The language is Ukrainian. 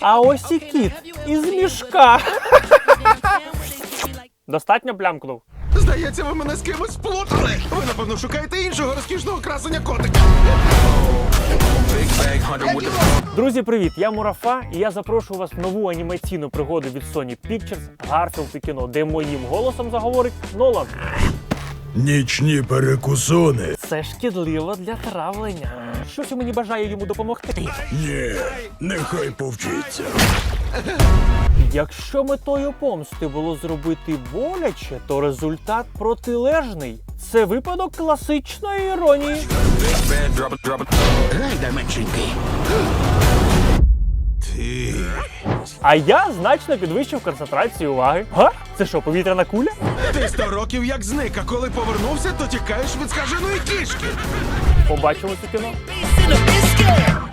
А ось і кіт із мішка. Достатньо плямкнув. Здається, ви мене з кимось сплутали. Ви, напевно, шукаєте іншого розкішного красення котика. Друзі, привіт! Я Мурафа, і я запрошую вас в нову анімаційну пригоду від Sony Pictures Гарфілд і кіно, де моїм голосом заговорить Нолан. Нічні перекусони. Це шкідливо для травлення. Щось у мені бажає йому допомогти. Ні, нехай повчиться. Якщо метою помсти було зробити боляче, то результат протилежний. Це випадок класичної іронії. Гайда, меншенький. Ти. А я значно підвищив концентрацію уваги. Га? Це що, повітряна куля? Ти сто років як зник, а коли повернувся, то тікаєш від скаженої кішки. Побачимо це кіно.